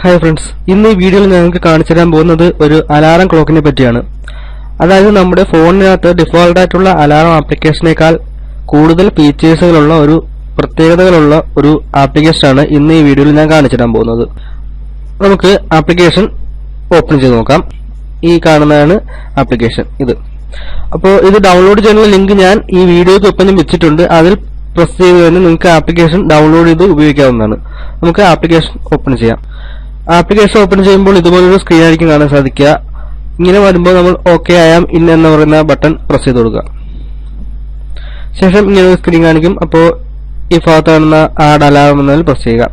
Hi friends ഇന്ന് ഈ വീഡിയോയിൽ ഞങ്ങൾക്ക് കാണിച്ചു തരാൻ പോകുന്നത് ഒരു അലാറം ക്ലോക്കിനെ പറ്റിയാണ്. അതായത് നമ്മുടെ ഫോണിനകത്ത് ഡിഫോൾട്ട് ആയിട്ടുള്ള അലാറം ആപ്ലിക്കേഷനേക്കാൾ കൂടുതൽ ഫീച്ചേഴ്സുകളുള്ള ഒരു പ്രത്യേകതകളുള്ള ഒരു ആപ്ലിക്കേഷനാണ് ഇന്ന് ഈ വീഡിയോയിൽ ഞാൻ കാണിച്ചു തരാൻ പോകുന്നത്. നമുക്ക് ആപ്ലിക്കേഷൻ ഓപ്പൺ ചെയ്ത് നോക്കാം. ഈ കാണുന്നതാണ് ആപ്ലിക്കേഷൻ ഇത്. അപ്പോൾ ഇത് ഡൗൺലോഡ് ചെയ്യാനുള്ള ലിങ്ക് ഞാൻ ഈ വീഡിയോയ്ക്ക് ഒപ്പം വെച്ചിട്ടുണ്ട്. അതിൽ പ്രസ് ചെയ്ത് തന്നെ നിങ്ങൾക്ക് ആപ്ലിക്കേഷൻ ഡൗൺലോഡ് ചെയ്ത് ഉപയോഗിക്കാവുന്നതാണ്. നമുക്ക് ആപ്ലിക്കേഷൻ ഓപ്പൺ ചെയ്യാം. ആപ്ലിക്കേഷൻ ഓപ്പൺ ചെയ്യുമ്പോൾ ഇതുപോലൊരു സ്ക്രീൻ ആയിരിക്കും കാണാൻ സാധിക്കുക. ഇങ്ങനെ വരുമ്പോൾ നമ്മൾ ഓക്കെ ആയാം ഇൻ എന്ന് പറയുന്ന ബട്ടൺ പ്രസ് ചെയ്ത് കൊടുക്കുക. ശേഷം ഇങ്ങനെ സ്ക്രീൻ കാണിക്കും. അപ്പോൾ ഈ ഭാഗത്ത് കാണുന്ന ആഡ് അലാറം എന്നതിൽ പ്രസ് ചെയ്യുക.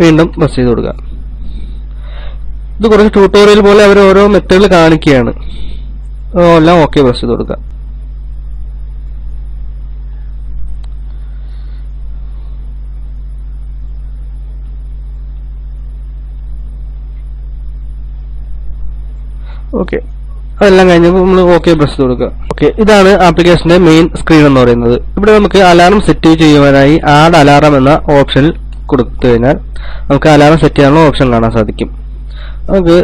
വീണ്ടും പ്രസ് ചെയ്ത് കൊടുക്കുക. ഇത് കുറച്ച് ട്യൂട്ടോറിയൽ പോലെ അവർ ഓരോ മെത്തേഡിൽ കാണിക്കുകയാണ്. എല്ലാം ഓക്കെ പ്രസ് ചെയ്ത് കൊടുക്കുക. ഓക്കെ അതെല്ലാം കഴിഞ്ഞപ്പോൾ നമ്മൾ ഓക്കെ പ്രസ് കൊടുക്കുക ഓക്കെ ഇതാണ് ആപ്ലിക്കേഷന്റെ മെയിൻ സ്ക്രീൻ എന്ന് പറയുന്നത്. ഇവിടെ നമുക്ക് അലാറം സെറ്റ് ചെയ്യുവാനായി ആഡ് അലാറം എന്ന ഓപ്ഷൻ കൊടുത്തു കഴിഞ്ഞാൽ നമുക്ക് അലാറം സെറ്റ് ചെയ്യാനുള്ള ഓപ്ഷൻ കാണാൻ സാധിക്കും. നമുക്ക്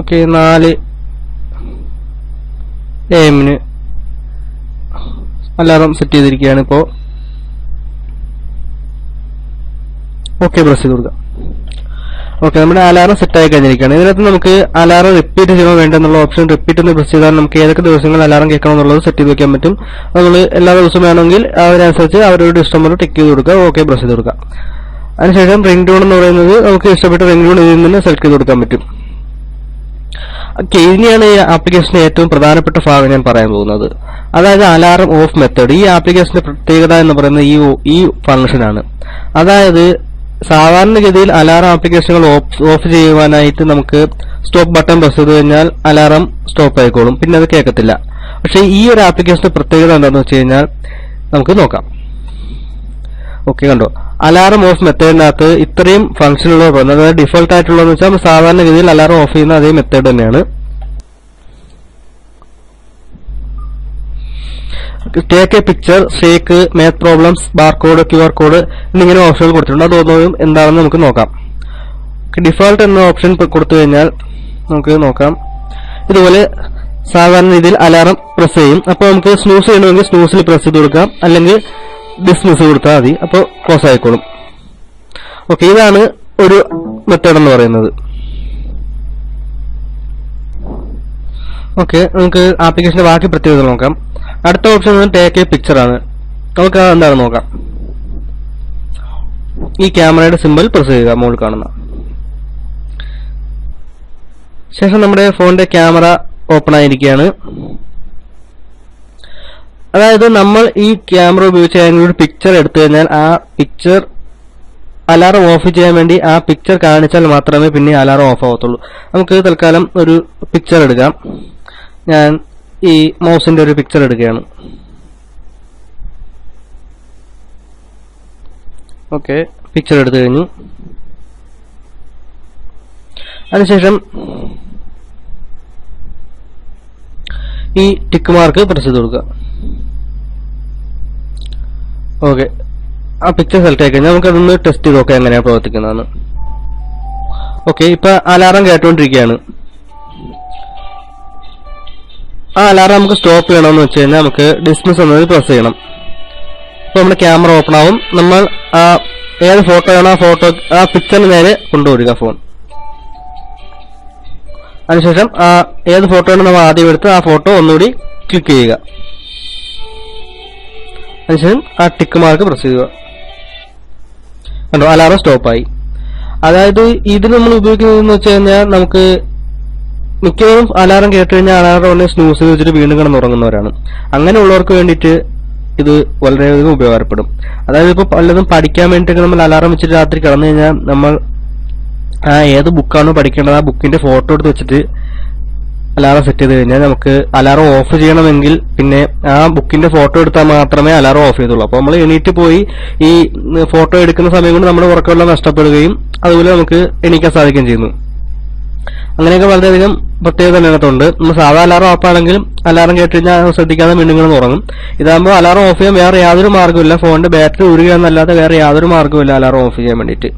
ഓക്കെ നാല് എമ്മിന് അലാറം സെറ്റ് ചെയ്തിരിക്കുകയാണ് ഇപ്പോൾ ഓക്കെ പ്രസ് ചെയ്ത് കൊടുക്കാം ഓക്കെ നമ്മുടെ അലാറം സെറ്റ് ആയി കഴിഞ്ഞിരിക്കുകയാണ്. ഇതിനകത്ത് നമുക്ക് അലാറം റിപ്പീറ്റ് ചെയ്യണോ വേണ്ടെന്നുള്ള ഓപ്ഷൻ റിപ്പീറ്റ് എന്ന് പ്രസ് ചെയ്താൽ നമുക്ക് ഏതൊക്കെ ദിവസങ്ങൾ അലാറം കേൾക്കണം എന്നുള്ളത് സെറ്റ് ചെയ്ത് വെക്കാൻ പറ്റും. നമ്മൾ എല്ലാ ദിവസവും വേണമെങ്കിൽ അവരനുസരിച്ച് അവരോട് ഇഷ്ടം പോലെ ടിക്ക് ചെയ്ത് കൊടുക്കുക ഓക്കെ പ്രസ് ചെയ്ത് കൊടുക്കുക. അതിനുശേഷം റിംഗ് ടൂൺ എന്ന് പറയുന്നത് നമുക്ക് ഇഷ്ടപ്പെട്ട റിംഗ് ടൂൺ ഇതിൽ നിന്ന് സെലക്ട് ചെയ്ത് കൊടുക്കാൻ പറ്റും. ഓക്കെ ഈ ആപ്ലിക്കേഷന്റെ ഏറ്റവും പ്രധാനപ്പെട്ട ഭാഗം ഞാൻ പറയാൻ പോകുന്നത്. അതായത് അലാറം ഓഫ് മെത്തേഡ് ഈ ആപ്ലിക്കേഷന്റെ പ്രത്യേകത എന്ന് പറയുന്നത് ഈ ഈ ഫംഗ്ഷനാണ് അതായത് സാധാരണഗതിയിൽ അലാറം ആപ്ലിക്കേഷനുകൾ ഓഫ് ചെയ്യുവാനായിട്ട് നമുക്ക് സ്റ്റോപ്പ് ബട്ടൺ പ്രസ് ചെയ്ത് കഴിഞ്ഞാൽ അലാറം സ്റ്റോപ്പ് ആയിക്കോളും. പിന്നെ അത് കേൾക്കത്തില്ല. പക്ഷെ ഈ ഒരു ആപ്ലിക്കേഷന്റെ പ്രത്യേകത എന്താണെന്ന് വെച്ച് കഴിഞ്ഞാൽ നമുക്ക് നോക്കാം. ഓക്കെ കണ്ടോ? അലാറം ഓഫ് മെത്തേഡിനകത്ത് ഇത്രയും ഫംഗ്ഷനുകൾ ഡിഫോൾട്ട് ആയിട്ടുള്ളതെന്ന് വെച്ചാൽ സാധാരണഗതിയിൽ അലാറം ഓഫ് ചെയ്യുന്ന അതേ മെത്തേഡ് തന്നെയാണ്. Take a picture shake math problems barcode Q R code എന്നിങ്ങനെ ഓപ്ഷനുകൾ കൊടുത്തിട്ടുണ്ട്. അത് ഓരോന്നും എന്താണെന്ന് നമുക്ക് നോക്കാം. ഡിഫോൾട്ട് എന്ന ഓപ്ഷൻ കൊടുത്തു കഴിഞ്ഞാൽ നമുക്ക് നോക്കാം. ഇതുപോലെ സാധാരണ രീതിയിൽ അലാറം പ്രസ് ചെയ്യും. അപ്പോൾ നമുക്ക് സ്നൂസ് ചെയ്യണമെങ്കിൽ സ്നൂസിൽ പ്രസ് ചെയ്ത് കൊടുക്കാം. അല്ലെങ്കിൽ ഡിസ്മിസ് കൊടുത്താൽ മതി. അപ്പോൾ ക്ലോസ് ആയിക്കോളും. ഓക്കെ ഇതാണ് ഒരു മെത്തേഡ് എന്ന് പറയുന്നത്. ഓക്കെ നമുക്ക് ആപ്ലിക്കേഷന്റെ ബാക്കി പ്രത്യേകത നോക്കാം. അടുത്ത ഓപ്ഷൻ ടേക്ക് എ പിക്ചർ ആണ്. നമുക്ക് എന്താണ് നോക്കാം? ഈ ക്യാമറയുടെ സിമ്പിൾ പ്രസ് ചെയ്യുക മുകളിൽ കാണുന്ന. ശേഷം നമ്മുടെ ഫോണിന്റെ ക്യാമറ ഓപ്പൺ ആയിരിക്കുകയാണ്. അതായത് നമ്മൾ ഈ ക്യാമറ ഉപയോഗിച്ച് ഏതെങ്കിലും ഒരു പിക്ചർ എടുത്തു കഴിഞ്ഞാൽ ആ പിക്ചർ അലാറം ഓഫ് ചെയ്യാൻ വേണ്ടി ആ പിക്ചർ കാണിച്ചാൽ മാത്രമേ പിന്നെ അലാറം ഓഫ് ആവത്തുള്ളൂ. നമുക്ക് തൽക്കാലം ഒരു പിക്ചർ എടുക്കാം. ഞാൻ ഈ മൗസിന്റെ ഒരു പിക്ചർ എടുക്കുകയാണ്. ഓക്കെ പിക്ചർ എടുത്തു കഴിഞ്ഞു. അതിനുശേഷം ഈ ടിക്ക് മാർക്ക് പ്രസ് ചെയ്ത് കൊടുക്കുക. ഓക്കെ ആ പിക്ചർ സെലക്ട് ആയി കഴിഞ്ഞാൽ നമുക്ക് അതൊന്ന് ടെസ്റ്റ് ചെയ്ത് നോക്കാം എങ്ങനെയാണ് പ്രവർത്തിക്കുന്നതെന്ന്. ഓക്കെ ഇപ്പൊ അലാറം കേട്ടുകൊണ്ടിരിക്കുകയാണ് ആ അലാറം നമുക്ക് സ്റ്റോപ്പ് ചെയ്യണമെന്ന് വെച്ച് കഴിഞ്ഞാൽ നമുക്ക് ഡിസ്മിസ് എന്നത് പ്രസ് ചെയ്യണം. അപ്പോൾ നമ്മുടെ ക്യാമറ ഓപ്പൺ ആവും. നമ്മൾ ആ ഏത് ഫോട്ടോ ആണോ ആ ഫോട്ടോ ആ പിക്ചറിന് നേരെ കൊണ്ടുവരിക ഫോൺ അതിനുശേഷം ആ ഏത് ഫോട്ടോ ആണ് നമ്മൾ ആദ്യം എടുത്ത് ആ ഫോട്ടോ ഒന്നുകൂടി ക്ലിക്ക് ചെയ്യുക. അതിനുശേഷം ആ ടിക്ക് മാർക്ക് പ്രസ് ചെയ്യുക. കണ്ടോ? അലാറം സ്റ്റോപ്പായി അതായത് ഇതിൽ നമ്മൾ ഉപയോഗിക്കുന്നതെന്ന് വെച്ച് കഴിഞ്ഞാൽ നമുക്ക് മിക്കവരും അലാറം കേട്ട് കഴിഞ്ഞാൽ അലാറം ഉടനെ സ്നൂസ് വെച്ചിട്ട് വീണ്ടും കിടന്നുറങ്ങുന്നവരാണ്. അങ്ങനെയുള്ളവർക്ക് വേണ്ടിയിട്ട് ഇത് വളരെയധികം ഉപകാരപ്പെടും. അതായത് ഇപ്പോൾ പലതും പഠിക്കാൻ വേണ്ടിയിട്ട് നമ്മൾ അലാറം വെച്ചിട്ട് രാത്രി കിടന്നു കഴിഞ്ഞാൽ നമ്മൾ ആ ഏത് ബുക്കാണോ പഠിക്കേണ്ടത് ആ ബുക്കിന്റെ ഫോട്ടോ എടുത്ത് വെച്ചിട്ട് അലാറം സെറ്റ് ചെയ്ത് കഴിഞ്ഞാൽ നമുക്ക് അലാറം ഓഫ് ചെയ്യണമെങ്കിൽ പിന്നെ ആ ബുക്കിന്റെ ഫോട്ടോ എടുത്താൽ മാത്രമേ അലാറം ഓഫ് ചെയ്തുള്ളൂ. അപ്പോൾ നമ്മൾ എണീറ്റ് പോയി ഈ ഫോട്ടോ എടുക്കുന്ന സമയം കൊണ്ട് നമ്മുടെ ഉറക്കമെല്ലാം നഷ്ടപ്പെടുകയും അതുപോലെ നമുക്ക് എണീക്കാൻ സാധിക്കുകയും ചെയ്യുന്നു. അങ്ങനെയൊക്കെ വളരെയധികം പ്രത്യേകത ഇതിനകത്തുണ്ട് നമ്മൾ സാധാ അലാറം ഓഫ് ആണെങ്കിലും അലാറം കേട്ട് കഴിഞ്ഞാൽ ശ്രദ്ധിക്കാതെ വീണ്ടും ഉറങ്ങും. ഇതാകുമ്പോൾ അലാറം ഓഫ് ചെയ്യാൻ വേറെ യാതൊരു മാർഗമില്ല ഫോണിന്റെ ബാറ്ററി ഉരുക എന്നല്ലാതെ വേറെ യാതൊരു മാർഗമില്ല അലാറം ഓഫ് ചെയ്യാൻ വേണ്ടിയിട്ട്.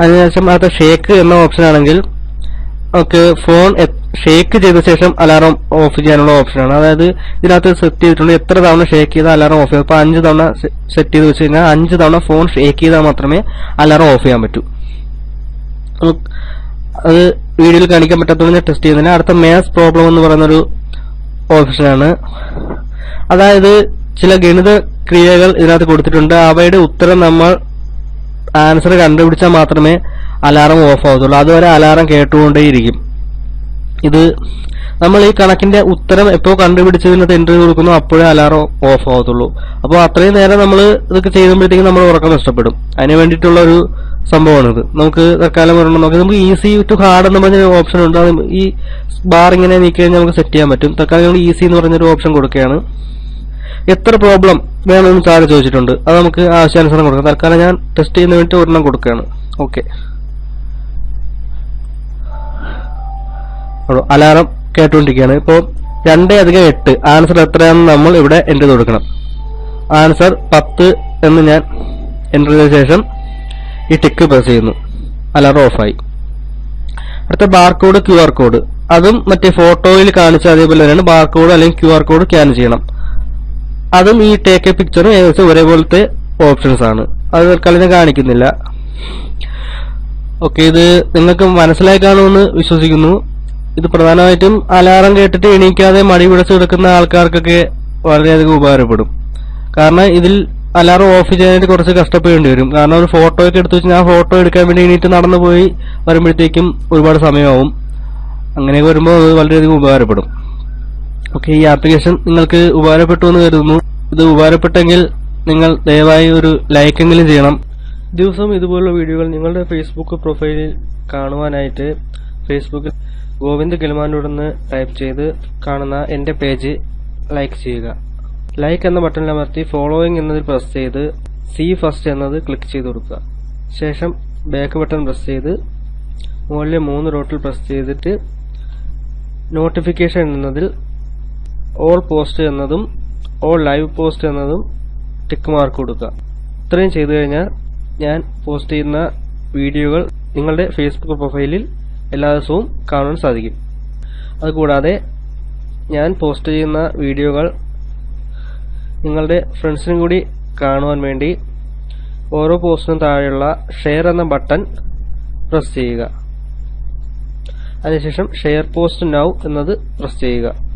അതിനുശേഷം അടുത്ത ഷേക്ക് എന്ന ഓപ്ഷൻ ആണെങ്കിൽ നമുക്ക് ഫോൺ ഷേക്ക് ചെയ്ത ശേഷം അലാറം ഓഫ് ചെയ്യാനുള്ള ഓപ്ഷനാണ് അതായത് ഇതിനകത്ത് സെറ്റ് ചെയ്തിട്ടുണ്ട് എത്ര തവണ ഷേക്ക് ചെയ്താൽ അലാറം ഓഫ് ചെയ്യും. അപ്പൊ അഞ്ച് തവണ സെറ്റ് ചെയ്ത് വെച്ച് കഴിഞ്ഞാൽ അഞ്ച് തവണ ഫോൺ ഷേക്ക് ചെയ്താൽ മാത്രമേ അലാറം ഓഫ് ചെയ്യാൻ പറ്റൂ. അത് വീഡിയോയിൽ കാണിക്കാൻ പറ്റാത്തതിനെ ടെസ്റ്റ് ചെയ്യുന്നതിന് അടുത്ത മാത്സ് പ്രോബ്ലം എന്ന് പറയുന്നൊരു ഓപ്ഷനാണ് അതായത് ചില ഗണിത ക്രിയകൾ ഇതിനകത്ത് കൊടുത്തിട്ടുണ്ട്. അവയുടെ ഉത്തരം നമ്മൾ ആൻസർ കണ്ടുപിടിച്ചാൽ മാത്രമേ അലാറം ഓഫ് ആവത്തുള്ളൂ. അതുവരെ അലാറം കേട്ടുകൊണ്ടേയിരിക്കും. ഇത് നമ്മൾ ഈ കണക്കിന്റെ ഉത്തരം എപ്പോ കണ്ടുപിടിച്ചതിനകത്ത് എൻട്രി കൊടുക്കുന്നു അപ്പോഴേ അലാറം ഓഫ് ആവത്തുള്ളൂ. അപ്പോൾ അത്രയും നേരം നമ്മൾ ഇതൊക്കെ ചെയ്യുമ്പോഴത്തേക്കും നമ്മൾ ഉറക്കം നഷ്ടപ്പെടും. അതിന് വേണ്ടിയിട്ടുള്ള ഒരു സംഭവമാണിത്. നമുക്ക് തൽക്കാലം ഒരെണ്ണം നോക്കി. നമുക്ക് ഈസി ടു ഹാർഡ് എന്ന് പറഞ്ഞ ഓപ്ഷൻ ഉണ്ട്. അത് ഈ ബാർ ഇങ്ങനെ നീക്കി കഴിഞ്ഞാൽ നമുക്ക് സെറ്റ് ചെയ്യാൻ പറ്റും. തൽക്കാലം നമ്മൾ ഈസി എന്ന് പറഞ്ഞൊരു ഓപ്ഷൻ കൊടുക്കുകയാണ്. എത്ര പ്രോബ്ലം വേണമെന്ന് താഴെ ചോദിച്ചിട്ടുണ്ട്. അത് നമുക്ക് ആവശ്യാനുസരണം കൊടുക്കാം. തൽക്കാലം ഞാൻ ടെസ്റ്റ് ചെയ്യുന്ന വേണ്ടി ഒരെണ്ണം കൊടുക്കുകയാണ്. ഓക്കെ അലാറം കേട്ടുകൊണ്ടിരിക്കുകയാണ് ഇപ്പോൾ രണ്ട് അധികം എട്ട്. ആൻസർ എത്രയാണെന്ന് നമ്മൾ ഇവിടെ എന്റർ കൊടുക്കണം. ആൻസർ പത്ത് എന്ന് ഞാൻ എന്റർ ചെയ്ത ശേഷം ഈ ടിക്ക് പ്രസ് ചെയ്യുന്നു. അലാറം ഓഫായി അടുത്ത ബാർകോഡ് ക്യു ആർ കോഡ് അതും മറ്റേ ഫോട്ടോയിൽ കാണിച്ച അതേപോലെ തന്നെയാണ്. ബാർകോഡ് അല്ലെങ്കിൽ ക്യു ആർ കോഡ് സ്കാൻ ചെയ്യണം. അതും ഈ ടേക്ക് എ പിക്ചറും ഏകദേശം ഒരേപോലത്തെ ഓപ്ഷൻസ് ആണ്. അത് തൽക്കാലം കാണിക്കുന്നില്ല. ഓക്കെ ഇത് നിങ്ങൾക്ക് മനസ്സിലായി കാണുമെന്ന് വിശ്വസിക്കുന്നു. ഇത് പ്രധാനമായിട്ടും അലാറം കേട്ടിട്ട് എണീക്കാതെ മടി പിടിച്ച് കിടക്കുന്ന ആൾക്കാർക്കൊക്കെ വളരെയധികം ഉപകാരപ്പെടും. കാരണം ഇതിൽ അലാറം ഓഫ് ചെയ്യാനായിട്ട് കുറച്ച് കഷ്ടപ്പെടേണ്ടി വരും. കാരണം ഒരു ഫോട്ടോ ഒക്കെ എടുത്തു വെച്ചാൽ ആ ഫോട്ടോ എടുക്കാൻ വേണ്ടി എണീറ്റ് നടന്നു പോയി വരുമ്പോഴത്തേക്കും ഒരുപാട് സമയമാവും. അങ്ങനെയൊക്കെ വരുമ്പോൾ അത് വളരെയധികം ഉപകാരപ്പെടും. ഓക്കെ ഈ ആപ്ലിക്കേഷൻ നിങ്ങൾക്ക് ഉപകാരപ്പെട്ടു എന്ന് കരുതുന്നു. ഇത് ഉപകാരപ്പെട്ടെങ്കിൽ നിങ്ങൾ ദയവായി ഒരു ലൈക്കെങ്കിലും ചെയ്യണം. ദിവസം ഇതുപോലുള്ള വീഡിയോകൾ നിങ്ങളുടെ ഫേസ്ബുക്ക് പ്രൊഫൈലിൽ കാണുവാനായിട്ട് ഫേസ്ബുക്കിൽ ഗോവിന്ദ് കിലുമാനോടൊന്ന് ടൈപ്പ് ചെയ്ത് കാണുന്ന എന്റെ പേജ് ലൈക്ക് ചെയ്യുക. ലൈക്ക് എന്ന ബട്ടണിൽ അമർത്തി ഫോളോയിങ് എന്നതിൽ പ്രസ് ചെയ്ത് സി ഫസ്റ്റ് എന്നത് ക്ലിക്ക് ചെയ്ത് കൊടുക്കുക. ശേഷം ബാക്ക് ബട്ടൺ പ്രസ് ചെയ്ത് മുകളിലെ മൂന്ന് ഡോട്ടിൽ പ്രസ് ചെയ്തിട്ട് നോട്ടിഫിക്കേഷൻ എന്നതിൽ ഓൾ പോസ്റ്റ് എന്നതും ഓൾ ലൈവ് പോസ്റ്റ് എന്നതും ടിക്ക് മാർക്ക് കൊടുക്കുക. ഇത്രയും ചെയ്തു കഴിഞ്ഞാൽ ഞാൻ പോസ്റ്റ് ചെയ്യുന്ന വീഡിയോകൾ നിങ്ങളുടെ ഫേസ്ബുക്ക് പ്രൊഫൈലിൽ എല്ലാ ദിവസവും കാണാൻ സാധിക്കും. അതുകൂടാതെ ഞാൻ പോസ്റ്റ് ചെയ്യുന്ന വീഡിയോകൾ നിങ്ങളുടെ ഫ്രണ്ട്സിനും കൂടി കാണുവാൻ വേണ്ടി ഓരോ പോസ്റ്റിനും താഴെയുള്ള ഷെയർ എന്ന ബട്ടൺ പ്രസ് ചെയ്യുക. അതിനുശേഷം ഷെയർ പോസ്റ്റ് നൗ എന്നത് പ്രസ് ചെയ്യുക.